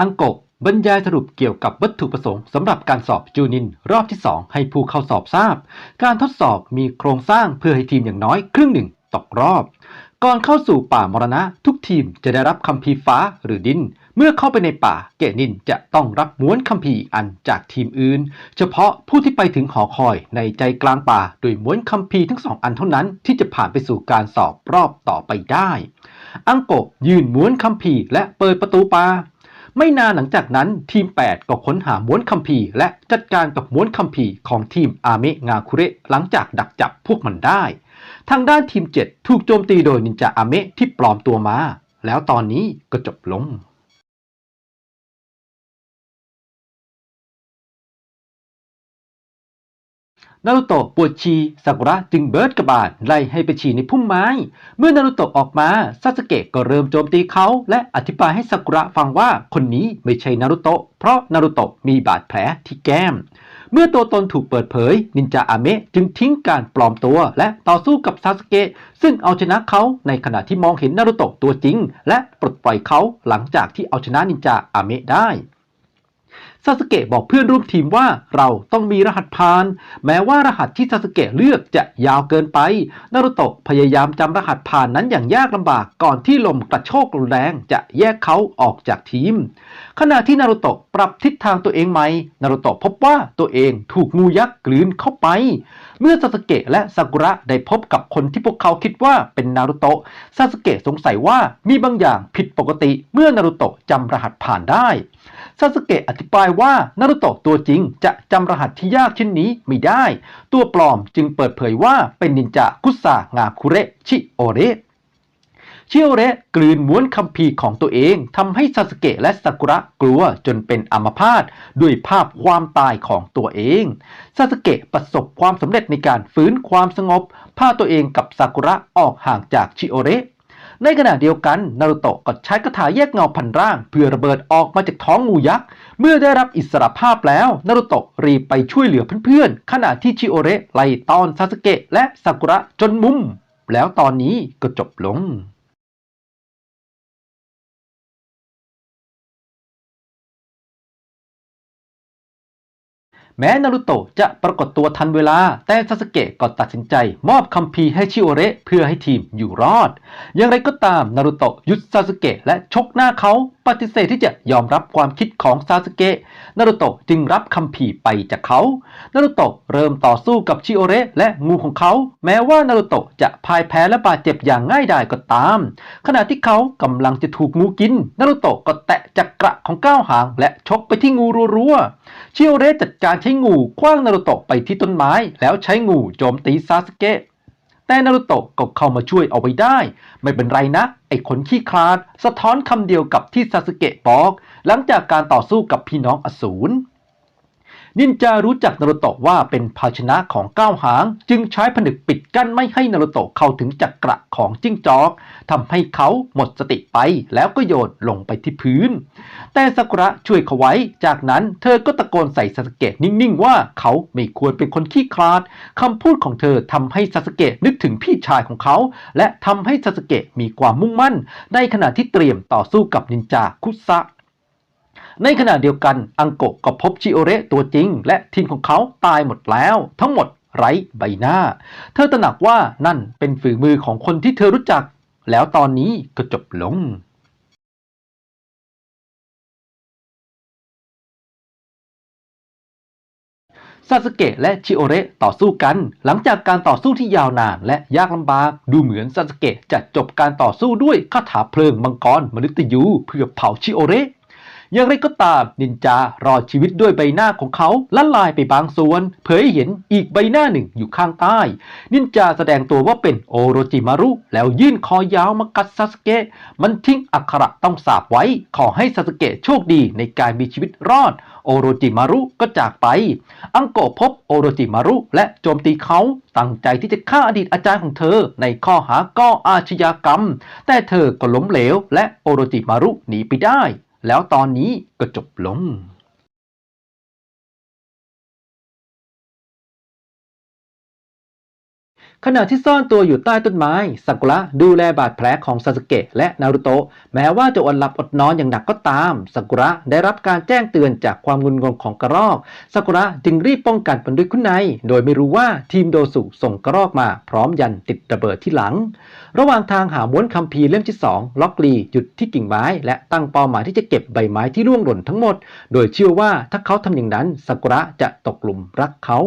อังกะบรรยายสรุปเกี่ยวกับวัตถุประสงค์สำหรับการสอบจูนินรอบที่ 2 ให้ผู้เข้าสอบทราบ การทดสอบมีโครงสร้างเพื่อให้ทีมอย่างน้อยครึ่งหนึ่งตกรอบ ก่อนเข้าสู่ป่ามรณะ ทุกทีมจะได้รับคัมภีร์ฟ้าหรือดิน เมื่อเข้าไปในป่าเกนินจะต้องรับม้วนคัมภีร์อันจากทีมอื่น เฉพาะผู้ที่ไปถึงหอคอยในใจกลางป่า โดยม้วนคัมภีร์ทั้งสองอันเท่านั้นที่จะผ่านไปสู่การสอบรอบต่อไปได้ อังกะยืนม้วนคัมภีร์และเปิดประตูป่า ไม่นานหลังจากนั้นทีม 8 ก็ค้นหาม้วนคัมภีร์และจัดการกับม้วนคัมภีร์ของทีมอาเมะงาคุเระหลังจากดักจับพวกมันได้ ทางด้านทีม 7 ถูกโจมตีโดยนินจาอาเมะที่ปลอมตัวมา แล้วตอนนี้ก็จบลง นารุโตะปวดฉี่ซากุระจึงเบิร์ดกระบาดไล่ให้ไปฉี่ในพุ่มไม้ เมื่อนารุโตะออกมาซาสเกะก็เริ่มโจมตีเขา และอธิบายให้ซากุระฟังว่าคนนี้ไม่ใช่นารุโตะเพราะนารุโตะมีบาดแผลที่แก้ม เมื่อตัวตนถูกเปิดเผย นินจาอาเมะจึงทิ้งการปลอมตัว และต่อสู้กับซาสเกะซึ่งเอาชนะเขาในขณะที่มองเห็นนารุโตะตัวจริง และปลดปล่อยเขาหลังจากที่เอาชนะนินจาอาเมะได้ ซาสเกะบอกเพื่อนร่วมทีมว่าเราต้องมีรหัสผ่าน แม้ว่ารหัสที่ซาสเกะเลือกจะยาวเกินไปนารุโตะพยายามจำรหัสผ่านนั้นอย่างยากลำบากก่อนที่ลมกระโชกรุนแรงจะแยกเขาออกจากทีม ขณะที่นารุโตะปรับทิศทางตัวเองใหม่นารุโตะพบว่าตัวเองถูกงูยักษ์กลืนเข้าไป เมื่อซาสเกะและซากุระได้พบกับคนที่พวกเขาคิดว่าเป็นนารุโตะซาสเกะสงสัยว่ามีบางอย่างผิดปกติเมื่อนารุโตะจำรหัสผ่านได้ ซาสเกะอธิบายว่านารุโตะตัวจริงจะจำรหัสที่ยากเช่นนี้ไม่ได้ ตัวปลอมจึงเปิดเผยว่าเป็นนินจาคุซางาคุเระชิโอเระชิโอเระกลืนม้วนคัมภีร์ของตัวเองทำให้ซาสเกะและซากุระกลัวจนเป็นอัมพาตด้วยภาพความตายของตัวเองซาสเกะประสบความสำเร็จในการฟื้นความสงบพาตัวเองกับซากุระออกห่างจากชิโอเระ ในขณะเดียวกันนารุโตะก็ใช้คาถาแยกเงาพันร่าง เพื่อระเบิดออกมาจากท้องงูยักษ์ เมื่อได้รับอิสรภาพแล้วนารุโตะรีบไปช่วยเหลือเพื่อนๆ ขณะที่ชิโอเระไล่ตอนซาสเกะและซากุระจนมุม แล้วตอนนี้ก็จบลง แม้นารุโตะจะปรากฏตัวทันเวลา แต่ซาสเกะก็ตัดสินใจ มอบคัมภีร์ให้ชิโอเระเพื่อให้ทีมอยู่รอด อย่างไรก็ตามนารุโตะยุดซาสเกะและชกหน้าเขา ปฏิเสธที่จะยอมรับความคิดของซาสเกะนารุโตะจึงรับคัมภีร์ไปจากเขานารุโตะเริ่มต่อสู้กับชิโอเระและงูของเขา แม้ว่านารุโตะจะพ่ายแพ้และบาดเจ็บอย่างง่ายดายก็ตาม ขณะที่เขากำลังจะถูกงูกินนารุโตะก็แตะจักระของก้าวหาง และชกไปที่งูรัวๆชิโอเระจัดการใช้งูคว้างนารุโตะไปที่ต้นไม้ แล้วใช้งูโจมตีซาสเกะ แต่นารุโตะก็เข้ามาช่วยเอาไว้ได้ ไม่เป็นไรนะ ไอ้คนขี้คลาด สะท้อนคำเดียวกับที่ซาสเกะบอก หลังจากการต่อสู้กับพี่น้องอสูร นินจารู้จักนารุโตะว่าเป็นภาชนะของก้าวหาง จึงใช้ผนึกปิดกั้นไม่ให้นารุโตะเข้าถึงจักระของจิ้งจอกทำให้เขาหมดสติไปแล้วก็โยนลงไปที่พื้น แต่ซากุระช่วยเขาไว้ จากนั้นเธอก็ตะโกนใส่ซาสเกะนิ่งๆว่าเขาไม่ควรเป็นคนขี้คลาดคำพูดของเธอทำให้ซาสเกะนึกถึงพี่ชายของเขา และทำให้ซาสเกะมีความมุ่งมั่น ในขณะที่เตรียมต่อสู้กับนินจาคุซะ ในขณะเดียวกันอังโกะก็พบชิโอเระตัวจริง และทีมของเขาตายหมดแล้ว ทั้งหมดไร้ใบหน้า เธอตระหนักว่านั่นเป็นฝีมือของคนที่เธอรู้จัก แล้วตอนนี้ก็จบลงซาสเกะและชิโอเระต่อสู้กัน หลังจากการต่อสู้ที่ยาวนานและยากลำบากดูเหมือนซาสเกะจะจบการต่อสู้ด้วยคาถาเพลิงมังกรมฤตยู เพื่อเผาชิโอเระ อย่างไรก็ตามนินจารอดชีวิตด้วยใบหน้าของเขาละลายไปบางส่วน เผยให้เห็นอีกใบหน้าหนึ่งอยู่ข้างใต้ นินจาแสดงตัวว่าเป็นโอโรจิมารุ แล้วยื่นคอยาวมากัดซาสเกะมันทิ้งอักขระต้องสาบไว้ ขอให้ซาสเกะโชคดีในการมีชีวิตรอด โอโรจิมารุก็จากไป อังโกพบโอโรจิมารุและโจมตีเขาตั้งใจที่จะฆ่าอดีตอาจารย์ของเธอ ในข้อหาก่ออาชญากรรม แต่เธอก็ล้มเหลว และโอโรจิมารุหนีไปได้ แล้วตอนนี้ก็จบลง ขณะที่ซ่อนตัวอยู่ใต้ต้นไม้ซากุระดูแลบาดแผลของซาสเกะและนารุโตะแม้ว่าจะอดหลับอดนอนอย่างหนักก็ตามซากุระได้รับการแจ้งเตือนจากความงุนงงของกระรอกซากุระจึงรีบป้องกันมันด้วยคุณในโดยไม่รู้ว่าทีมโดสุส่งกระรอกมา พร้อมยันติดระเบิดที่หลัง ระหว่างทางหาม้วนคัมภีร์เล่มที่ 2 ล็อกลีหยุดที่กิ่งไม้ และตั้งเป้าหมายที่จะเก็บใบไม้ที่ร่วงหล่นทั้งหมด โดยเชื่อว่าถ้าเขาทำอย่างนั้นซากุระจะตกหลุมรักเขา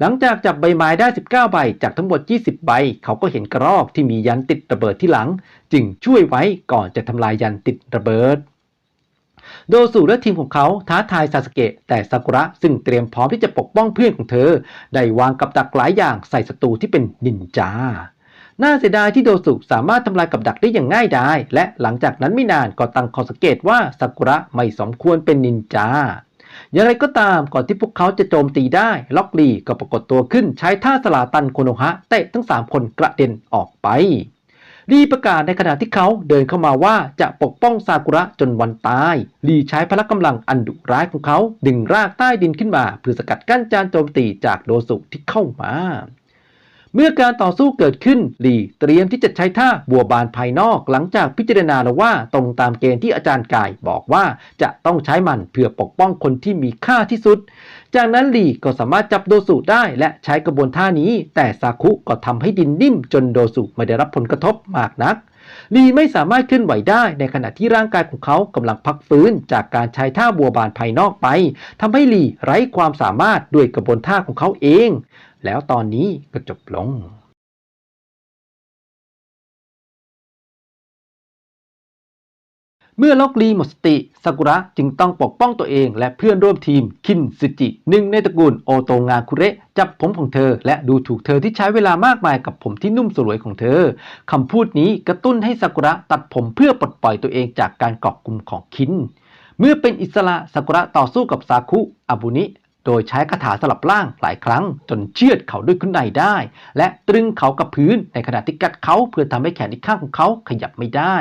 หลังจากจับใบไม้ได้ 19 ใบ จากทั้งหมด 20 ใบ เขาก็เห็นกระรอกที่มียันติดระเบิดที่หลัง จึงช่วยไว้ก่อนจะทำลายยันติดระเบิด โดสุและทีมของเขาท้าทายซาสเกะ แต่ซากุระซึ่งเตรียมพร้อมที่จะปกป้องเพื่อนของเธอ ได้วางกับดักหลายอย่างใส่ศัตรูที่เป็นนินจาน่าเสียดายที่โดสุสามารถทำลายกับดักได้อย่างง่ายดาย และหลังจากนั้นไม่นานก็ตั้งข้อสังเกตว่าซากุระไม่สมควรเป็นนินจา อย่างไรก็ตามก่อนที่พวกเขาจะโจมตีได้ ล็อกลีก็ปรากฏตัวขึ้นใช้ท่าสลาตันโคโนฮะเตะทั้ง 3 คนกระเด็นออกไปลีประกาศในขณะที่เขาเดินเข้ามาว่าจะปกป้องซากุระจนวันตายลีใช้พละกำลังอันดุร้ายของเขา ดึงรากใต้ดินขึ้นมา เพื่อสกัดกั้นจานโจมตีจากโดสุที่เข้ามา เมื่อการต่อสู้เกิดขึ้นลีเตรียมที่จะใช้ท่าบัวบานภายนอกหลังจากพิจารณาแล้วว่าตรงตามเกณฑ์ที่อาจารย์กายบอกว่าจะต้องใช้มันเพื่อปกป้องคนที่มีค่าที่สุด จากนั้นลีก็สามารถจับโดสุได้และใช้กระบวนท่านี้ แต่ซาคุก็ทำให้ดินนิ่มจนโดสุไม่ได้รับผลกระทบมากนักลีไม่สามารถเคลื่อนไหวได้ในขณะที่ร่างกายของเขากำลังพักฟื้นจากการใช้ท่าบัวบานภายนอกไปทำให้ลีไร้ความสามารถด้วยกระบวนท่าของเขาเอง แล้วตอนนี้ก็จบลงเมื่อล็อกลีหมดสติซากุระจึงต้องปกป้องตัวเองและเพื่อนร่วมทีมคินซึจิหนึ่งในตระกูลโอโตงาคุเระจับผมของเธอ และดูถูกเธอที่ใช้เวลามากมายกับผมที่นุ่มสลวยของเธอ คำพูดนี้กระตุ้นให้ซากุระตัดผมเพื่อปลดปล่อยตัวเองจากการเกาะกลุ่มของคิน เมื่อเป็นอิสระซากุระต่อสู้กับซาคุอาบุนิ โดยใช้คาถาสลับร่างหลายครั้ง จนเชือดเขาด้วยขึ้นในได้ และตรึงเขากับพื้นในขณะที่กัดเขาเพื่อทำให้แขนอีกข้างของเขาขยับไม่ได้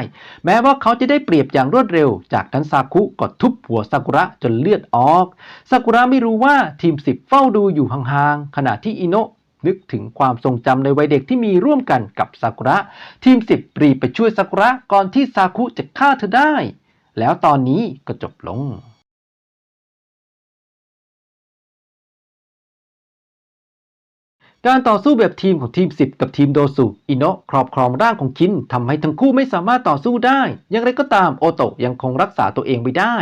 แม้ว่าเขาจะได้เปรียบอย่างรวดเร็ว จากนั้นซาคุก็ทุบหัวซากุระจนเลือดออก ซากุระไม่รู้ว่าทีมสิบเฝ้าดูอยู่ห่างๆขณะที่อิโนะนึกถึงความทรงจำในวัยเด็กที่มีร่วมกันกับซากุระ ทีมสิบรีบไปช่วยซากุระก่อนที่ซาคุจะฆ่าเธอได้ แล้วตอนนี้ก็จบลง การต่อสู้แบบทีมของทีม 10 กับทีมโดสุอิโนะครอบครองร่างของคินทำให้ทั้งคู่ไม่สามารถต่อสู้ได้ อย่างไรก็ตามโอโตะยังคงรักษาตัวเองไม่ได้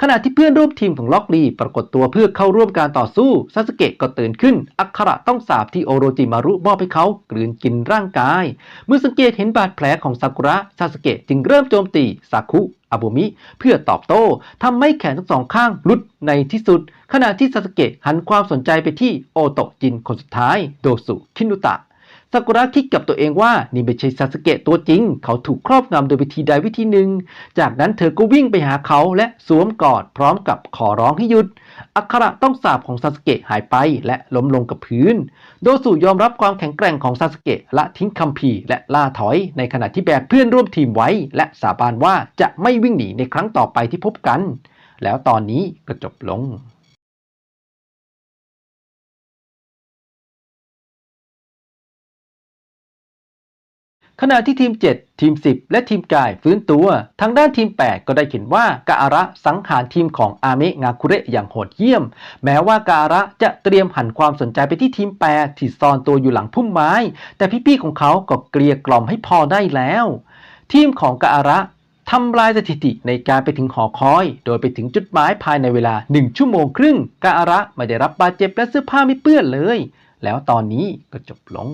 ขณะที่เพื่อนร่วมทีมของล็อกลีปรากฏตัวเพื่อเข้าร่วมการต่อสู้ซาสเกะก็ตื่นขึ้น อักขระต้องสาบที่โอโรจิมารุมอบให้เขากลืนกินร่างกาย เมื่อสังเกตเห็นบาดแผลของซากุระซาสเกะจึงเริ่มโจมตีซาคุ อาบูมิเพื่อตอบโต้ทำให้แขนทั้งสองข้างหลุดในที่สุด ขณะที่ซาสเกะหันความสนใจไปที่โอโตะจินคนสุดท้าย โดสุคินุตะ ซากุระคิดกับตัวเองว่านี่ไม่ใช่ซาสเกะตัวจริง เขาถูกครอบงำโดยวิธีใดวิธีหนึ่ง จากนั้นเธอก็วิ่งไปหาเขาและสวมกอดพร้อมกับขอร้องให้หยุด อักขระต้องสาบของซาสเกะหายไปและล้มลงกับพื้น โดสุยอมรับความแข็งแกร่งของซาสเกะละทิ้งคัมภีร์และล่าถอยในขณะที่แบกเพื่อนร่วมทีมไว้ และสาบานว่าจะไม่วิ่งหนีในครั้งต่อไปที่พบกัน แล้วตอนนี้ก็จบลง ขณะที่ทีม 7 ทีม 10 และทีมกายฟื้นตัว ทางด้านทีม 8 ก็ได้เห็นว่ากาอาระสังหารทีมของอาเมะงาคุเระอย่างโหดเยี่ยม แม้ว่ากาอาระจะเตรียมหันความสนใจไปที่ทีม 8 ที่ซ่อนตัวอยู่หลังพุ่มไม้ แต่พี่ๆของเขาก็เกลียกล่อมให้พอได้แล้ว ทีมของกาอาระทำลายสถิติในการไปถึงหอคอย โดยไปถึงจุดหมายภายในเวลา 1 ชั่วโมงครึ่งกาอาระไม่ได้รับบาดเจ็บและเสื้อผ้าไม่เปื้อนเลย แล้วตอนนี้ก็จบลง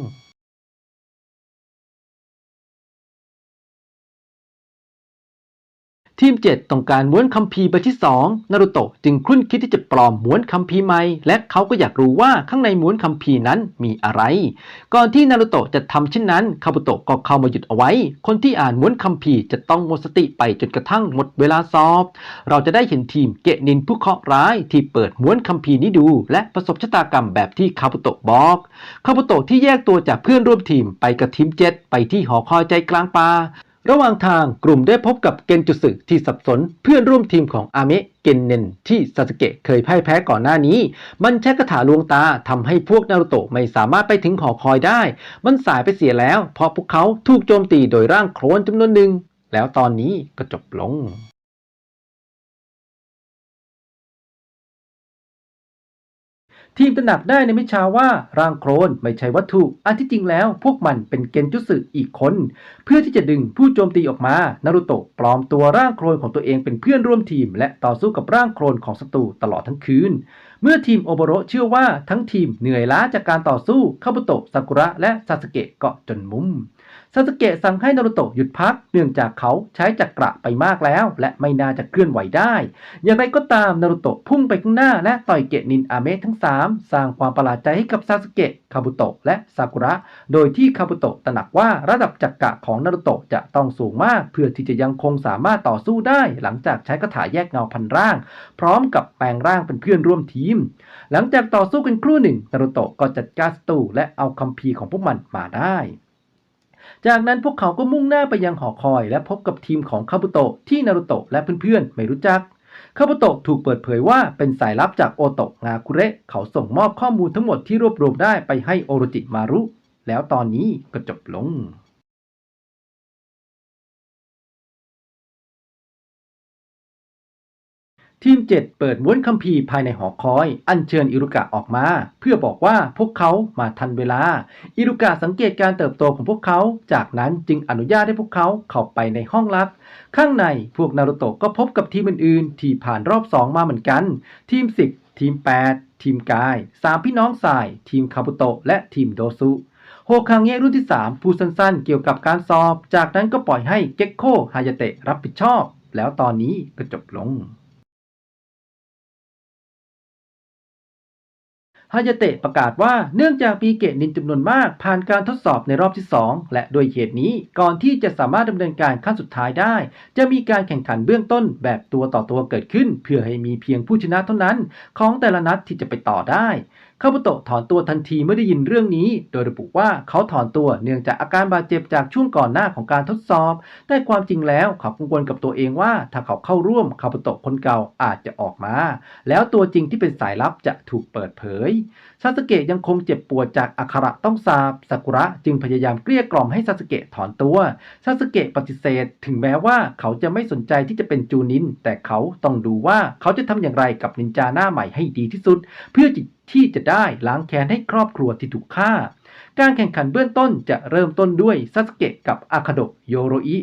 ทีม 7 ต้องการม้วนคัมภีร์ใบที่ 2 นารุโตะจึงครุ่นคิดที่จะปลอมม้วนคัมภีร์ใหม่ และเขาก็อยากรู้ว่าข้างในม้วนคัมภีร์นั้นมีอะไร ก่อนที่นารุโตะจะทำเช่นนั้น คาบุโตะก็เข้ามาหยุดเอาไว้ คนที่อ่านม้วนคัมภีร์จะต้องหมดสติไปจนกระทั่งหมดเวลาสอบ เราจะได้เห็นทีมเกะนินผู้เคราะห์ร้ายที่เปิดม้วนคัมภีร์นี้ดู และประสบชะตากรรมแบบที่คาบุโตะบอก คาบุโตะที่แยกตัวจากเพื่อนร่วมทีมไปกับทีม 7 ไปที่หอคอยใจกลางป่า ระหว่างทางกลุ่มได้พบกับเกนจุสึที่สับสนเพื่อนร่วมทีมของอาเมะเกนเนนที่ซาสึเกะเคยพ่ายแพ้ก่อนหน้านี้ มันใช้คาถาลวงตาทำให้พวกนารุโตะไม่สามารถไปถึงหอคอยได้ มันสายไปเสียแล้ว เพราะพวกเขาถูกโจมตีโดยร่างโคลนจำนวนหนึ่งแล้วตอนนี้ก็จบลง ทีมตระหนักได้ในม่ช้าว่าร่างโครนไม่ใช่วัตถุอันที่จริงแล้วพวกมันเป็นเกนจุสึอีกคน เพื่อที่จะดึงผู้โจมตีออกมา นารุโตะปลอมตัวร่างโครนของตัวเองเป็นเพื่อนร่วมทีม และต่อสู้กับร่างโครนของศัตรูตลอดทั้งคืน เมื่อทีมโอโบโรเชื่อว่าทั้งทีมเหนื่อยล้าจากการต่อสู้คาบุโตะซากุระและซาสเกะก็จนมุม ซาสเกะสั่งให้นารุโตะหยุดพักเนื่องจากเขาใช้จักระไปมากแล้ว และไม่น่าจะเคลื่อนไหวได้ อย่างไรก็ตามนารุโตะพุ่งไปข้างหน้าและต่อยเกะนินอาเมะทั้ง 3 สร้างความประหลาดใจให้กับซาสเกะคาบุโตะและซากุระ โดยที่คาบุโตะตระหนักว่าระดับจักระของนารุโตะจะต้องสูงมาก เพื่อที่จะยังคงสามารถต่อสู้ได้ หลังจากใช้คาถาแยกเงาพันร่าง พร้อมกับแปลงร่างเป็นเพื่อนร่วมทีม หลังจากต่อสู้กันครู่หนึ่งนารุโตะก็จัดการศัตรูและเอาคัมภีร์ของพวกมันมาได้ จากนั้นพวกเขาก็มุ่งหน้าไปยังหอคอย และพบกับทีมของคาบุโตะที่นารุโตะและเพื่อนๆ ไม่รู้จักคาบุโตะถูกเปิดเผยว่าเป็นสายลับจากโอโตะงาคุเระเขาส่งมอบข้อมูลทั้งหมดที่รวบรวมได้ไปให้โอโรจิมารุ แล้วตอนนี้ก็จบลง ทีม7เปิดม้วนคัมภีร์ภายในหอคอย อัญเชิญอิรุกะออกมา เพื่อบอกว่าพวกเขามาทันเวลา อิรุกะสังเกตการเติบโตของพวกเขา จากนั้นจึงอนุญาตให้พวกเขาเข้าไปในห้องลับ ข้างในพวกนารุโตะก็พบกับทีมอื่นๆ ที่ผ่านรอบ2มาเหมือนกัน ทีม10ทีม 8 ทีมกาย3พี่น้องสาย ทีมคาบุโตะและทีมโดซุโฮคังเงะรุ่นที่ 3 พูดสั้นๆ เกี่ยวกับการสอบ จากนั้นก็ปล่อยให้เก็กโคฮายาเตะรับผิดชอบ แล้วตอนนี้ก็จบลง ฮายาเตะประกาศว่าเนื่องจากมีเกตนินจำนวนมาก ผ่านการทดสอบในรอบที่ 2 และโดยเหตุนี้ก่อนที่จะสามารถดำเนินการขั้นสุดท้ายได้ จะมีการแข่งขันเบื้องต้นแบบตัวต่อตัวเกิดขึ้น เพื่อให้มีเพียงผู้ชนะเท่านั้น ของแต่ละนัดที่จะไปต่อได้ คาบุโตะถอนตัวทันทีเมื่อได้ยินเรื่องนี้ โดยระบุว่าเขาถอนตัวเนื่องจากอาการบาดเจ็บจากช่วงก่อนหน้าของการทดสอบ แต่ความจริงแล้วเขากังวลกับตัวเองว่า ถ้าเขาเข้าร่วมคาบุโตะคนเก่าอาจจะออกมา แล้วตัวจริงที่เป็นสายลับจะถูกเปิดเผย ซาสเกะยังคงเจ็บปวดจากอักขระต้องสาบซากุระจึงพยายามเกลี้ยกล่อมให้ซาสเกะถอนตัว ซาสเกะปฏิเสธ ถึงแม้ว่าเขาจะไม่สนใจที่จะเป็นจูนิน แต่เขาต้องดูว่าเขาจะทำอย่างไรกับนินจาหน้าใหม่ให้ดีที่สุด เพื่อจิต ที่จะได้ล้างแค้นให้ครอบครัวที่ถูกฆ่า การแข่งขันเบื้องต้นจะเริ่มต้นด้วยซาสเกะกับอาคาโดโยโรอิ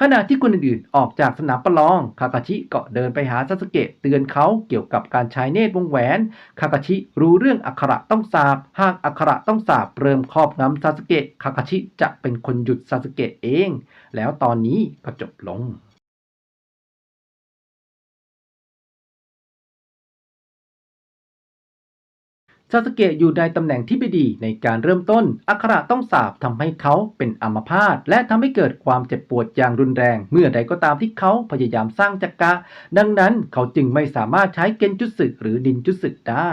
ขณะที่คนอื่นๆ ออกจากสนามประลอง คาคาชิก็เดินไปหาซาสเกะเตือนเขาเกี่ยวกับการใช้เนตรวงแหวน คาคาชิรู้เรื่องอักขระต้องสาบ หากอักขระต้องสาบเริ่มครอบงำซาสเกะ คาคาชิจะเป็นคนหยุดซาสเกะเอง แล้วตอนนี้ก็จบลง ซาสเกะอยู่ในตำแหน่งที่ไม่ดีในการเริ่มต้น อักขระต้องสาบทำให้เขาเป็นอัมพาตและทำให้เกิดความเจ็บปวดอย่างรุนแรง เมื่อใดก็ตามที่เขาพยายามสร้างจักระดังนั้นเขาจึงไม่สามารถใช้เกนจุสึหรือดินจุสึได้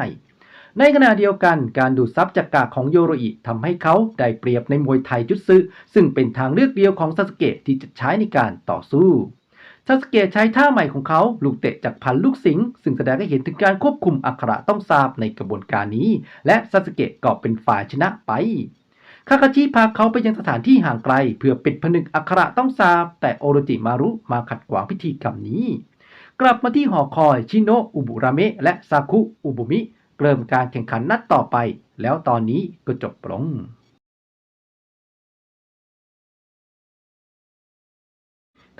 ในขณะเดียวกันการดูดซับจักระของโยโรอิทำให้เขาได้เปรียบในมวยไทยจุสึซึ่งเป็นทางเลือกเดียวของซาสเกะที่จะใช้ในการต่อสู้ ซาสเกะใช้ท่าใหม่ของเขาลูกเตะจากพันลูกสิงซึ่งแสดงให้เห็นถึงการควบคุมอักระต้องสาบในกระบวนการนี้ และซาสเกะก็เป็นฝ่ายชนะไปคาคาชิพาเขาไปยังสถานที่ห่างไกล เพื่อปิดผนึกอักระต้องสาบ แต่โอโรจิมารุมาขัดขวางพิธีกรรมนี้ กลับมาที่หอคอยชิโนะอุบุราเมะและซาคุอุบุมิเริ่มการแข่งขันนัดต่อไป แล้วตอนนี้ก็จบลง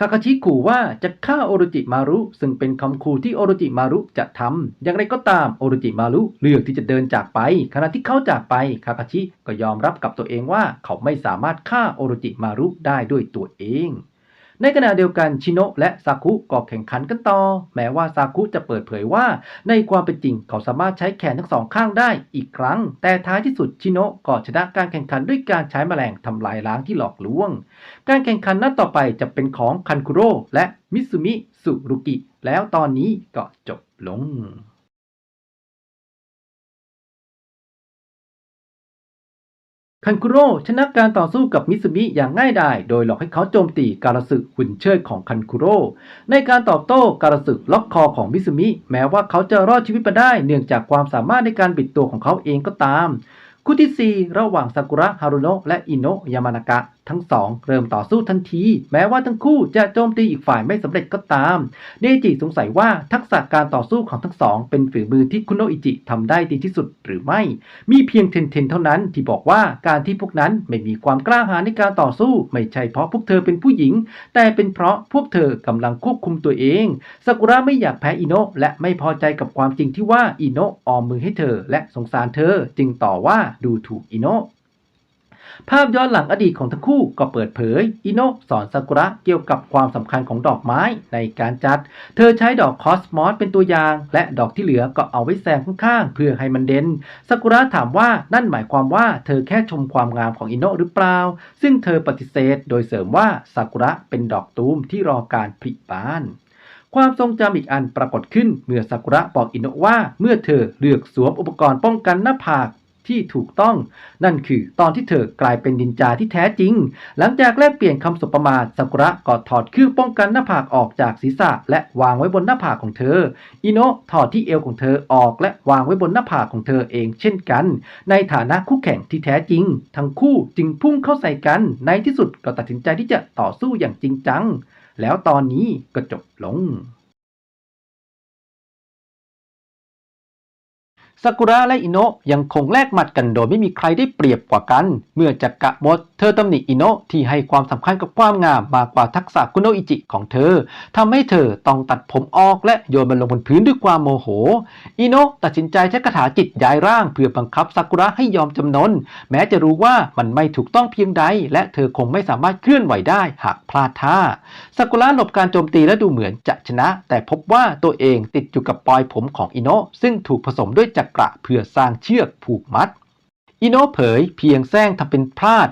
คาคาชิขู่ว่าจะฆ่าโอรุจิมารุ ซึ่งเป็นคำขู่ที่โอรุจิมารุจะทำอย่างไรก็ตามโอรุจิมารุเลือกที่จะเดินจากไป ขณะที่เขาจากไปคาคาชิก็ยอมรับกับตัวเองว่าเขาไม่สามารถฆ่าโอรุจิมารุได้ด้วยตัวเอง ในขณะเดียวกันชิโนะและซากุก็แข่งขันกันต่อ แม้ว่าซากุจะเปิดเผยว่า ในความเป็นจริงเขาสามารถใช้แขนทั้งสองข้างได้อีกครั้ง แต่ท้ายที่สุดชิโนะก็ชนะการแข่งขันด้วยการใช้แมลงทำลายล้างที่หลอกลวง การแข่งขันนัดต่อไปจะเป็นของคันคุโร่และมิซุมิสุรุกิ แล้วตอนนี้ก็จบลง คันคุโร่ชนะการต่อสู้กับมิสมิอย่างง่ายดาย โดยหลอกให้เขาโจมตีการสึกหุ่นเชิดของคันคุโร่ในการตอบโต้การสึกล็อกคอของมิสมิ แม้ว่าเขาจะรอดชีวิตมาได้ เนื่องจากความสามารถในการบิดตัวของเขาเองก็ตาม คู่ที่ 4 ระหว่างซากุระฮารุโนะและอิโนะยามานากะ ทั้งสองเริ่มต่อสู้ทันที แม้ว่าทั้งคู่จะโจมตีอีกฝ่ายไม่สำเร็จก็ตาม เนจิสงสัยว่าทักษะการต่อสู้ของทั้งสอง เป็นฝีมือที่คุโนอิจิทำได้ดีที่สุดหรือไม่ มีเพียงเทนเทนเท่านั้นที่บอกว่าการที่พวกนั้นไม่มีความกล้าหาญในการต่อสู้ ไม่ใช่เพราะพวกเธอเป็นผู้หญิง แต่เป็นเพราะพวกเธอกำลังควบคุมตัวเองซากุระไม่อยากแพ้อิโนะและไม่พอใจกับความจริงที่ว่าอิโนะออมมือให้เธอ และสงสารเธอจึงต่อว่าดูถูกอิโนะ ภาพย้อนหลังอดีตของทั้งคู่ก็เปิดเผย อิโนะสอนซากุระเกี่ยวกับความสำคัญของดอกไม้ในการจัด เธอใช้ดอกคอสมอสเป็นตัวอย่าง และดอกที่เหลือก็เอาไว้แซมข้างๆ เพื่อให้มันเด่นซากุระถามว่านั่นหมายความว่าเธอแค่ชมความงามของอิโนะหรือเปล่า ซึ่งเธอปฏิเสธ โดยเสริมว่าซากุระเป็นดอกตูมที่รอการผลิบานความทรงจำอีกอันปรากฏขึ้น เมื่อซากุระบอกอิโนะว่า เมื่อเธอเลือกสวมอุปกรณ์ป้องกันหน้าผาก ที่ถูกต้อง นั่นคือตอนที่เธอกลายเป็นนินจาที่แท้จริง หลังจากแลกเปลี่ยนคำสบประมาทซากุระก็ถอดเครื่องป้องกันหน้าผากออกจากศีรษะ และวางไว้บนหน้าผากของเธอ อิโนะถอดที่เอวของเธอออกและวางไว้บนหน้าผากของเธอเองเช่นกัน ในฐานะคู่แข่งที่แท้จริง ทั้งคู่จึงพุ่งเข้าใส่กัน ในที่สุดก็ตัดสินใจที่จะต่อสู้อย่างจริงจัง แล้วตอนนี้ก็จบลง ซากุระและอิโนะยังคงแลกหมัดกันโดยไม่มีใครได้เปรียบกว่ากัน เมื่อจักกะหมด เธอตำหนิอิโนะที่ให้ความสำคัญกับความงามมากกว่าทักษะคุโนอิจิของเธอทำให้เธอต้องตัดผมออกและโยนมันลงบนพื้นด้วยความโมโห อิโนะตัดสินใจใช้คาถาจิตย้ายร่าง เพื่อบังคับซากุระให้ยอมจำนน แม้จะรู้ว่ามันไม่ถูกต้องเพียงใด และเธอคงไม่สามารถเคลื่อนไหวได้หากพลาดท่าซากุระหลบการโจมตีและดูเหมือนจะชนะ แต่พบว่าตัวเองติดอยู่กับปลอยผมของอิโนะซึ่งถูกผสมด้วยจักระเพื่อสร้างเชือกผูกมัด อิโนเผยเพียงแซงทำเป็นพลาด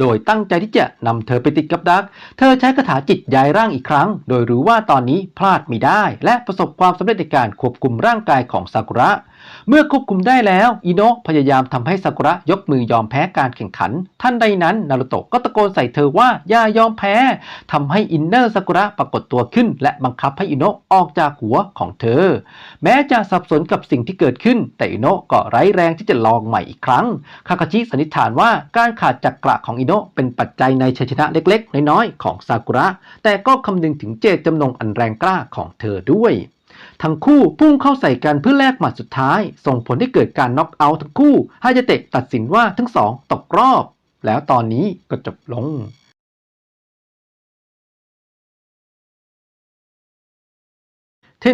โดยตั้งใจที่จะนำเธอไปติดกับดัก เธอใช้คาถาจิตย้ายร่างอีกครั้ง โดยรู้ว่าตอนนี้พลาดไม่ได้ และประสบความสำเร็จในการควบคุมร่างกายของซากุระ เมื่อควบคุมได้แล้วอิโนะพยายามทำให้ซากุระยกมือยอมแพ้การแข่งขัน ท่านใดนั้นนารุโตะก็ตะโกนใส่เธอว่าอย่ายอมแพ้ทำให้อินเนอร์ซากุระปรากฏตัวขึ้น และบังคับให้อิโนะออกจากหัวของเธอ แม้จะสับสนกับสิ่งที่เกิดขึ้น แต่อิโนะก็ไร้แรงที่จะลองใหม่อีกครั้งคาคาชิสันนิษฐานว่าการขาดจักระของอิโนะเป็นปัจจัยในชัยชนะเล็ก ๆ น้อยๆของซากุระ แต่ก็คำนึงถึงเจตจำนงอันแรงกล้าของเธอด้วย ทั้งคู่พุ่งเข้าใส่กันเพื่อแลกหมัดสุดท้าย ส่งผลให้เกิดการน็อกเอาท์ทั้งคู่ฮายาเตะตัดสินว่าทั้งสองตกรอบ แล้วตอนนี้ก็จบลง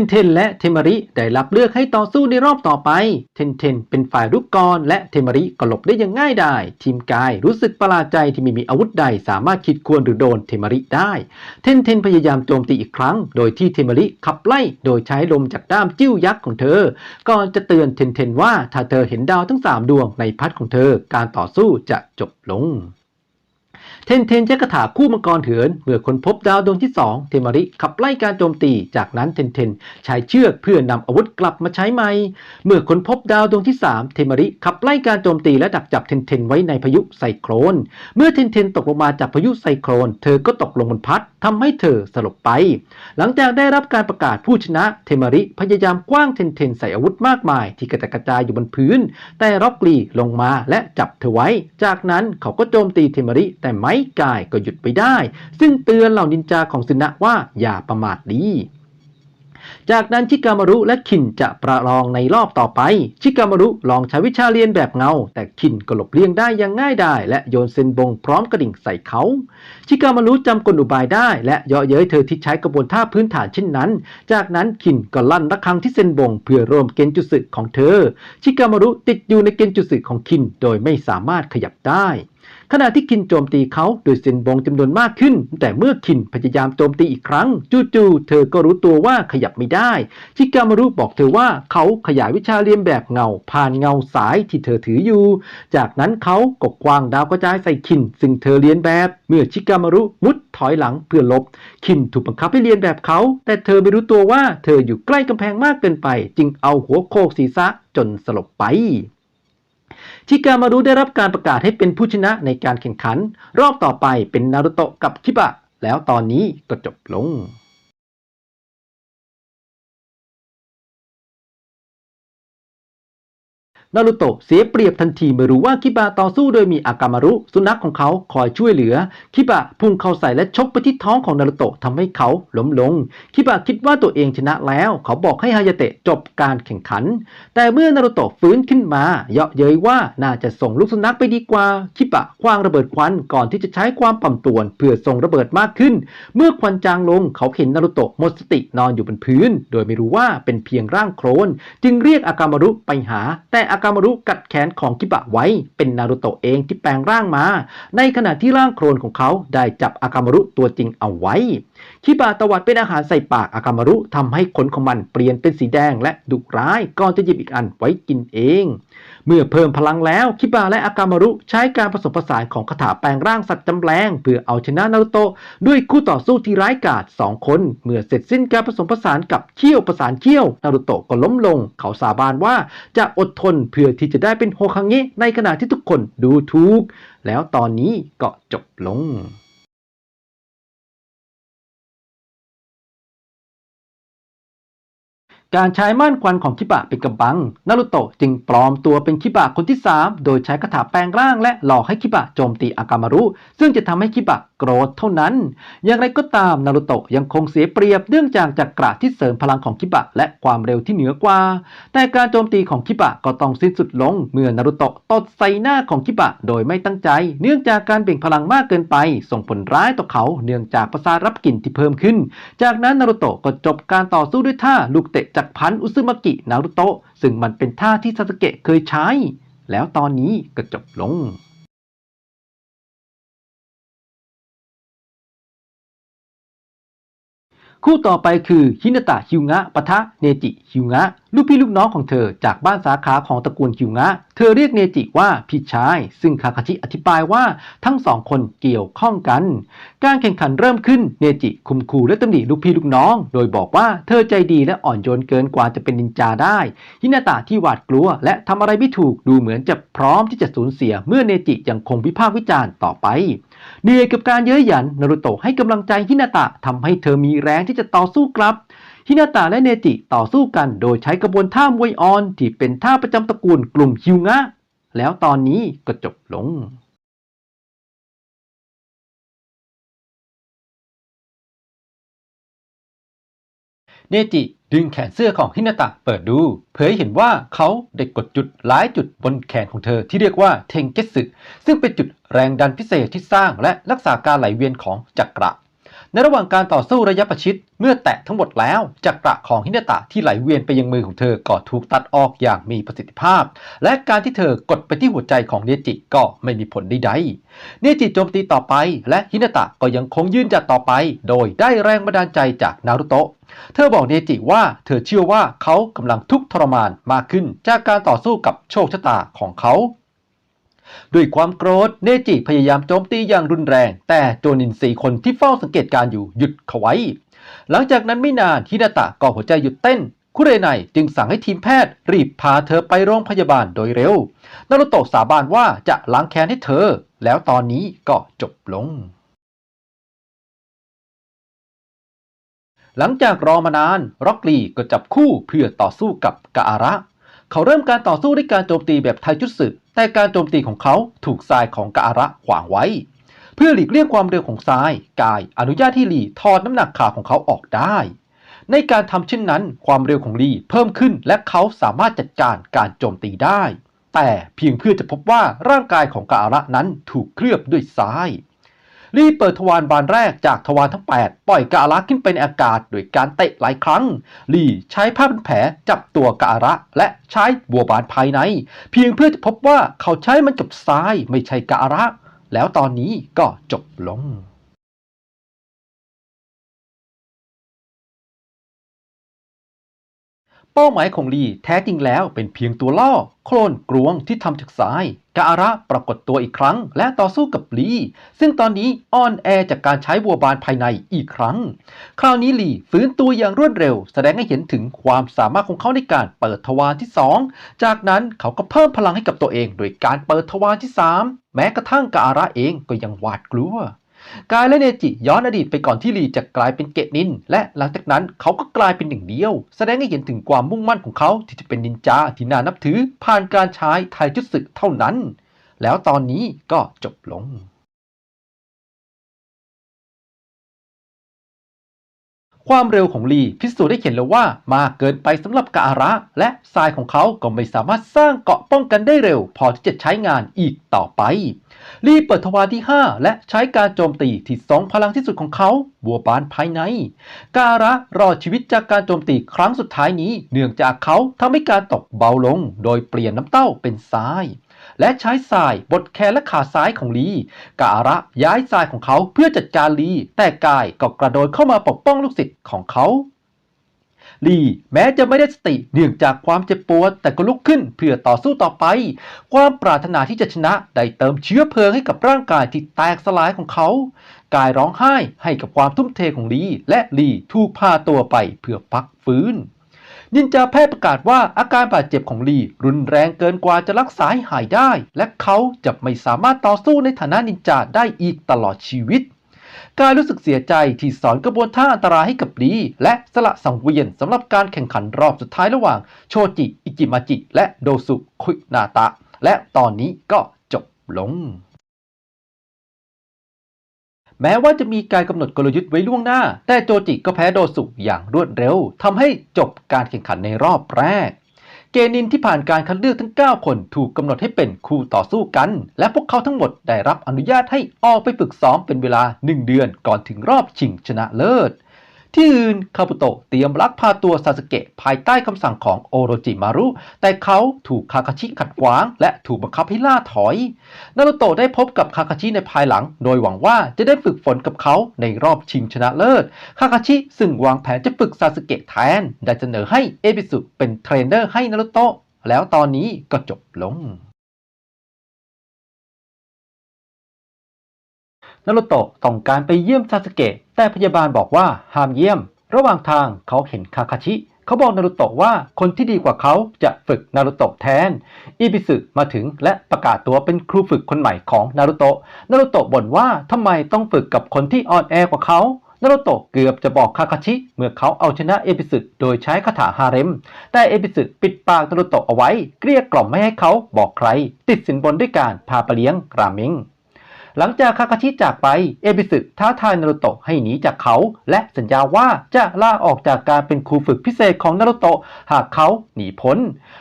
นเทนและเทมาริได้รับเลือกให้ต่อสู้ในรอบต่อไป เทนเทนเป็นฝ่ายรุกกรและเทมาริก็หลบได้อย่างง่ายดายทีมกายรู้สึกประหลาดใจที่ไม่มีอาวุธใดสามารถคิดควรหรือโดนเทมาริได้ เทนเทนพยายามโจมตีอีกครั้ง โดยที่เทมาริขับไล่โดยใช้ลมจากด้ามจิ้วยักษ์ของเธอ ก่อนจะเตือนเทนเทนว่าถ้าเธอเห็นดาวทั้งสามดวงในพัดของเธอ การต่อสู้จะจบลง เทนเทนใช้คาถาคู่มังกรเถือนเมื่อค้นพบดาวดวงที่ 2 เทมาริขับไล่การโจมตี จากนั้นเทนเทนใช้เชือกเพื่อนำอาวุธกลับมาใช้ใหม่ เมื่อค้นพบดาวดวงที่ 3 เทมาริขับไล่การโจมตีและดักจับเทนเทนไว้ในพายุไซโครน เมื่อเทนเทนตกลงมาจากพายุไซโครน เธอก็ตกลงบนพัดทำให้เธอสลบไป หลังจากได้รับการประกาศผู้ชนะ เทมาริพยายามกว้างเทนเทนใส่อาวุธมากมาย ที่กระจายอยู่บนพื้น แต่ร็อกลีลงมาและจับเธอไว้ จากนั้นเขาก็โจมตีเทมาริแต่ไม้กายก็หยุดไปได้ ซึ่งเตือนเหล่านินจาของซึนะว่าอย่าประมาทดีจากนั้นชิกามารุและคินจะประลองในรอบต่อไป ชิกามารุลองใช้วิชาเรียนแบบเงา แต่คินก็หลบเลี่ยงได้อย่างง่ายดายและโยนเซนบงพร้อมกระดิ่งใส่เขา ชิกามารุจำกลอุบายได้ และเยาะเย้ยเธอที่ใช้กระบวนท่าพื้นฐานเช่นนั้น จากนั้นคินก็ลั่นระฆังที่เซนบงเพื่อรวมเกณฑ์จุสึของเธอ ชิกามารุติดอยู่ในเกณฑ์จุสึของคินโดยไม่สามารถขยับได้ ขณะที่คินโจมตีเขาโดยเซนบงจำนวนมากขึ้น แต่เมื่อคินพยายามโจมตีอีกครั้ง จู่ๆเธอก็รู้ตัวว่าขยับไม่ได้ ชิกามารุบอกเธอว่าเขาขยายวิชาเรียนแบบเงา ผ่านเงาสายที่เธอถืออยู่ จากนั้นเขาก็กวางดาวกระจายใส่คิน ซึ่งเธอเรียนแบบ เมื่อชิกามารุมุดถอยหลังเพื่อลบ คินถูกบังคับให้เรียนแบบเขา แต่เธอไม่รู้ตัวว่าเธออยู่ใกล้กำแพงมากเกินไป จึงเอาหัวโขกศีรษะจนสลบไป ชิกามารุได้รับการประกาศให้เป็นผู้ชนะในการแข่งขัน รอบต่อไปเป็นนารุโตะกับคิบะ แล้วตอนนี้ก็จบลง นารุโตะเสียเปรียบทันทีเมื่อรู้ว่าคิบะต่อสู้โดยมีอากามารุ สุนัขของเขาคอยช่วยเหลือ คิบะพุ่งเข้าใส่และชกไปที่ท้องของนารุโตะทำให้เขาล้มลง คิบะคิดว่าตัวเองชนะแล้ว เขาบอกให้ฮายาเตะจบการแข่งขัน แต่เมื่อนารุโตะฟื้นขึ้นมา เยาะเย้ยว่าน่าจะส่งลูกสุนัขไปดีกว่า คิบะคว้างระเบิดควันก่อนที่จะใช้ความปั่มป่วน เพื่อส่งระเบิดมากขึ้น เมื่อควันจางลงเขาเห็นนารุโตะหมดสตินอนอยู่บนพื้น โดยไม่รู้ว่าเป็นเพียงร่างโคลนจึงเรียกอากามารุไปหาแต่อากามารุกัดแขนของกิบะไว้ เป็นนารุโตะเองที่แปลงร่างมา ในขณะที่ร่างโครนของเขาได้จับอากามารุตัวจริงเอาไว้คิบะตวัดเป็นอาหารใส่ปากอากามารุทำให้ขนของมันเปลี่ยนเป็นสีแดงและดุร้ายก่อนจะหยิบอีกอันไว้กินเอง เมื่อเพิ่มพลังแล้วคิบะและอากามารุใช้การผสมผสานของคาถาแปลงร่างสัตว์จำแรงเพื่อเอาชนะนารุโตะด้วยคู่ต่อสู้ที่ร้ายกาจสองคน เมื่อเสร็จสิ้นการผสมผสานกับเขี้ยวประสานเขี้ยวนารุโตะก็ล้มลง เขาสาบานว่าจะอดทนเพื่อที่จะได้เป็นโฮคังเงะในขณะที่ทุกคนดูถูกแล้วตอนนี้ก็จบลง การใช้ม่านควันของคิบะเป็นกำบัง นารุโตะจึงปลอมตัวเป็นคิบะคนที่ 3 โดยใช้คาถาแปลงร่างและหลอกให้คิบะโจมตีอากามารุ ซึ่งจะทำให้คิบะโกรธเท่านั้น อย่างไรก็ตามนารุโตะยังคงเสียเปรียบเนื่องจากจักระที่เสริมพลังของคิบะและความเร็วที่เหนือกว่า แต่การโจมตีของคิบะก็ต้องสิ้นสุดลงเมื่อนารุโตะตดใส่หน้าของคิบะโดยไม่ตั้งใจ เนื่องจากการเบ่งพลังมากเกินไป ส่งผลร้ายต่อเขาเนื่องจากประสาทรับกลิ่นที่เพิ่มขึ้น จากนั้นนารุโตะก็จบการต่อสู้ด้วยท่าลูกเตะจากพันอุซึมากินารุโตะซึ่งมันเป็นท่าที่ซาสเกะเคยใช้ แล้วตอนนี้ก็จบลง คู่ต่อไปคือฮินาตะฮิวงะปะทะเนจิฮิวงะ ลูกพี่ลูกน้องของเธอจากบ้านสาขาของตระกูลฮิวงะ เธอเรียกเนจิว่าพี่ชาย ซึ่งคาคาชิอธิบายว่าทั้งสองคนเกี่ยวข้องกัน การแข่งขันเริ่มขึ้น เนจิคุมคูและตำหนิลูกพี่ลูกน้อง โดยบอกว่าเธอใจดีและอ่อนโยนเกินกว่าจะเป็นนินจาได้ ฮินาตะที่หวาดกลัวและทำอะไรไม่ถูกดูเหมือนจะพร้อมที่จะสูญเสีย เมื่อเนจิยังคงวิพากษ์วิจารณ์ต่อไปเหนื่อยกับการเย้ยหยันนารุโตะให้กำลังใจฮินาตะทำให้เธอมีแรงที่จะต่อสู้กลับ ฮินาตะและเนจิต่อสู้กันโดยใช้กระบวนท่ามวยออนที่เป็นท่าประจำตระกูลกลุ่มฮิวงะ แล้วตอนนี้ก็จบลงเนจิดึงแขนเสื้อของฮินาตะเปิดดู เผยเห็นว่าเขาได้กดจุดหลายจุดบนแขนของเธอที่เรียกว่าเทงเกสึซึ่งเป็นจุดแรงดันพิเศษที่สร้างและรักษาการไหลเวียนของจักระ ในระหว่างการต่อสู้ระยะประชิด เมื่อแตะทั้งหมดแล้วจักระของฮินาตะที่ไหลเวียนไปยังมือของเธอก็ถูกตัดออกอย่างมีประสิทธิภาพ และการที่เธอกดไปที่หัวใจของเนจิก็ไม่มีผลใดๆเนจิโจมตีต่อไป และฮินาตะก็ยังคงยืนจัดต่อไป โดยได้แรงบันดาลใจจากนารุโตะเธอบอกเนจิว่าเธอเชื่อว่าเขากำลังทุกข์ทรมานมากขึ้นจากการต่อสู้กับโชคชะตาของเขา ด้วยความโกรธเนจิพยายามโจมตีอย่างรุนแรง แต่โจนินสี่คนที่เฝ้าสังเกตการอยู่หยุดเขาไว้ หลังจากนั้นไม่นานฮินาตะก็หัวใจหยุดเต้น คุเรไนจึงสั่งให้ทีมแพทย์ รีบพาเธอไปโรงพยาบาลโดยเร็ว นารุโตะสาบานว่าจะล้างแค้นให้เธอ แล้วตอนนี้ก็จบลงหลังจากรอมานาน ร็อกลีก็จับคู่เพื่อต่อสู้กับกาอาระ เขาเริ่มการต่อสู้ด้วยการโจมตีแบบไทจุตสึแต่การโจมตีของเขาถูกทรายของกาอาระขวางไว้ เพื่อหลีกเลี่ยงความเร็วของทราย กายอนุญาตที่ลีถอดน้ำหนักขาของเขาออกได้ ในการทำเช่นนั้น ความเร็วของลีเพิ่มขึ้น และเขาสามารถจัดการการโจมตีได้ แต่เพียงเพื่อจะพบว่าร่างกายของกาอาระนั้นถูกเคลือบด้วยทราย รีเปิดทวารบานแรกจากทวารทั้ง 8 ปล่อยกาอาระขึ้นไปในอากาศโดยการเตะหลายครั้ง ลีใช้ผ้าพันแผลจับตัวกาอาระและใช้บัวบานภายใน เพียงเพื่อจะพบว่าเขาใช้มันกับทรายไม่ใช่กาอาระ แล้วตอนนี้ก็จบลง เป้าหมายของลีแท้จริงแล้วเป็นเพียงตัวล่อ โคลนกรวงที่ทำจากทราย กาอาระปรากฏตัวอีกครั้ง และต่อสู้กับลี ซึ่งตอนนี้อ่อนแอจากการใช้วัวบานภายในอีกครั้ง คราวนี้ลีฟื้นตัวอย่างรวดเร็ว แสดงให้เห็นถึงความสามารถของเขาในการเปิดทวารที่ 2 จากนั้นเขาก็เพิ่มพลังให้กับตัวเอง โดยการเปิดทวารที่ 3 แม้กระทั่งกาอาระเองก็ยังหวาดกลัว กายและเนจิย้อนอดีตไปก่อนที่ลีจะกลายเป็นเกตนิน และหลังจากนั้นเขาก็กลายเป็นหนึ่งเดียว แสดงให้เห็นถึงความมุ่งมั่นของเขาที่จะเป็นนินจาที่น่านับถือผ่านการใช้ไทจุสึเท่านั้น แล้วตอนนี้ก็จบลง ความเร็วของลีพิสูจน์ได้เห็นแล้วว่ามากเกินไปสำหรับกาอาระ และทรายของเขาก็ไม่สามารถสร้างเกาะป้องกันได้เร็ว พอที่จะใช้งานอีกต่อไป ลีเปิดทวารที่ 5 และใช้การโจมตีที่สองพลังที่สุดของเขาบัวบานภายใน กาอาระรอดชีวิตจากการโจมตีครั้งสุดท้ายนี้ เนื่องจากเขาทำให้การตกเบาลง โดยเปลี่ยนน้ำเต้าเป็นทราย และใช้ทรายบดแขนและขาซ้ายของลีกาอาระย้ายทรายของเขาเพื่อจัดการลี แต่กายก็กระโดดเข้ามาปกป้องลูกศิษย์ของเขาลีแม้จะไม่ได้สติเนื่องจากความเจ็บปวดแต่ก็ลุกขึ้นเพื่อต่อสู้ต่อไป ความปรารถนาที่จะชนะได้เติมเชื้อเพลิงให้กับร่างกายที่แตกสลายของเขา กายร้องไห้ให้กับความทุ่มเทของลีและลีถูกพาตัวไปเพื่อพักฟื้น นินจาแพทย์ประกาศว่าอาการบาดเจ็บของลีรุนแรงเกินกว่าจะรักษาให้หายได้ และเขาจะไม่สามารถต่อสู้ในฐานะนินจาได้อีกตลอดชีวิตกายรู้สึกเสียใจที่สอนกระบวนท่าอันตรายให้กับลีและสละสังเวียนสำหรับการแข่งขันรอบสุดท้ายระหว่างโชจิ อิจิมาจิ และโดสุคุนาตะ และตอนนี้ก็จบลง แม้ว่าจะมีการกำหนดกลยุทธ์ไว้ล่วงหน้า แต่โจจิก็แพ้โดสุอย่างรวดเร็วทำให้จบการแข่งขันในรอบแรก เกนินที่ผ่านการคัดเลือกทั้ง 9 คนถูกกำหนดให้เป็นคู่ต่อสู้กัน และพวกเขาทั้งหมดได้รับอนุญาตให้ออกไปฝึกซ้อมเป็นเวลา 1 เดือนก่อนถึงรอบชิงชนะเลิศ ที่อื่นคาบุโตะเตรียมลักพาตัวซาสเกะภายใต้คำสั่งของโอโรจิมารุ แต่เขาถูกคาคาชิขัดขวาง และถูกบังคับให้ล่าถอยนารุโตะได้พบกับคาคาชิในภายหลัง โดยหวังว่าจะได้ฝึกฝนกับเขาในรอบชิงชนะเลิศคาคาชิซึ่งวางแผนจะฝึกซาสเกะแทน ได้เสนอให้เอบิสุเป็นเทรนเนอร์ให้นารุโตะแล้วตอนนี้ก็จบลง นารุโตะต้องการไปเยี่ยมซาสเกะแต่พยาบาลบอกว่าห้ามเยี่ยม ระหว่างทางเขาเห็นคาคาชิ เขาบอกนารุโตะว่าคนที่ดีกว่าเขาจะฝึกนารุโตะแทน อิบิสึมาถึงและประกาศตัวเป็นครูฝึกคนใหม่ของนารุโตะนารุโตะบ่นว่าทำไมต้องฝึกกับคนที่อ่อนแอกว่าเขานารุโตะเกือบจะบอกคาคาชิ เมื่อเขาเอาชนะเอบิสึโดยใช้คาถาฮาเร็ม แต่เอบิสึปิดปากนารุโตะเอาไว้ เกลี้ยกล่อมไม่ให้เขาบอกใคร ติดสินบนด้วยการพาไปเลี้ยงราเมง หลังจากคาคาชิจากไป เอบิสึท้าทายนารุโตะให้หนีจากเขา และสัญญาว่าจะลาออกจากการเป็นครูฝึกพิเศษของนารุโตะหากเขาหนีพ้น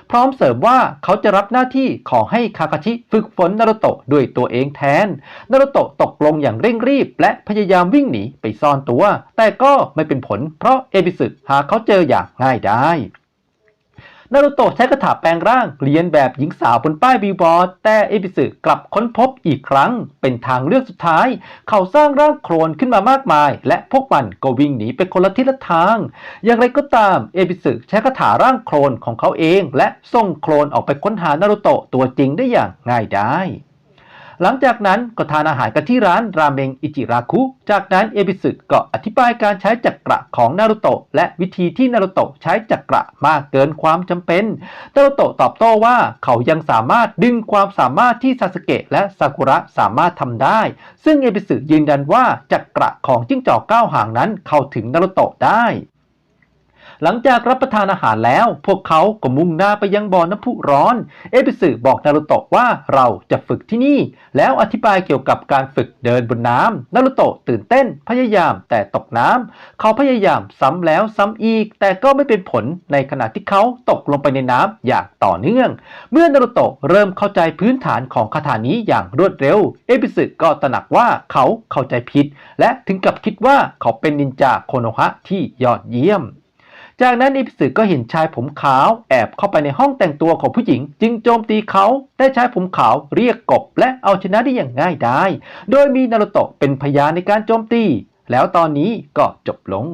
พร้อมเสริมว่าเขาจะรับหน้าที่ขอให้คาคาชิฝึกฝนนารุโตะด้วยตัวเองแทนนารุโตะตกลงอย่างเร่งรีบ และพยายามวิ่งหนีไปซ่อนตัว แต่ก็ไม่เป็นผลเพราะเอบิสึหาเขาเจออย่างง่ายได้ นารุโตะใช้คาถาแปลงร่างเรียนแบบหญิงสาวบนป้ายบิลบอร์ด แต่เอพิสึกลับค้นพบอีกครั้ง เป็นทางเลือกสุดท้าย เขาสร้างร่างโคลนขึ้นมามากมาย และพวกมันก็วิ่งหนีไปคนละทิศละทาง อย่างไรก็ตามเอพิสึใช้คาถาร่างโคลนของเขาเอง และส่งโคลนออกไปค้นหานารุโตะตัวจริงได้อย่างง่ายได้ หลังจากนั้นก็ทานอาหารกันที่ร้านราเมงอิจิราคุ จากนั้นเอบิสึก็อธิบายการใช้จักระของนารุโตะและวิธีที่นารุโตะใช้จักระมากเกินความจำเป็น นารุโตะตอบโต้ว่าเขายังสามารถดึงความสามารถที่ซาสเกะและซากุระสามารถทำได้ ซึ่งเอบิสึยืนยันว่าจักระของจิ้งจอกเก้าหางนั้นเข้าถึงนารุโตะได้ หลังจากรับประทานอาหารแล้ว พวกเขาก็มุ่งหน้าไปยังบ่อน้ำพุร้อน เอบิสึบอกนารุโตะว่าเราจะฝึกที่นี่ แล้วอธิบายเกี่ยวกับการฝึกเดินบนน้ำนารุโตะตื่นเต้นพยายามแต่ตกน้ำเขาพยายามซ้ำแล้วซ้ำอีก แต่ก็ไม่เป็นผลในขณะที่เขาตกลงไปในน้ำอย่างต่อเนื่อง เมื่อนารุโตะเริ่มเข้าใจพื้นฐานของคาถานี้อย่างรวดเร็ว เอบิสึก็ตระหนักว่าเขาเข้าใจผิด และถึงกับคิดว่าเขาเป็นนินจาโคโนฮะที่ยอดเยี่ยม จากนั้นอิพิสึก็เห็นชายผมขาวแอบเข้าไปในห้องแต่งตัวของผู้หญิง จึงโจมตีเขาแต่ชายผมขาวเรียกกบและเอาชนะได้อย่างง่ายดายโดยมีนารุโตะเป็นพยานในการโจมตี แล้วตอนนี้ก็จบลง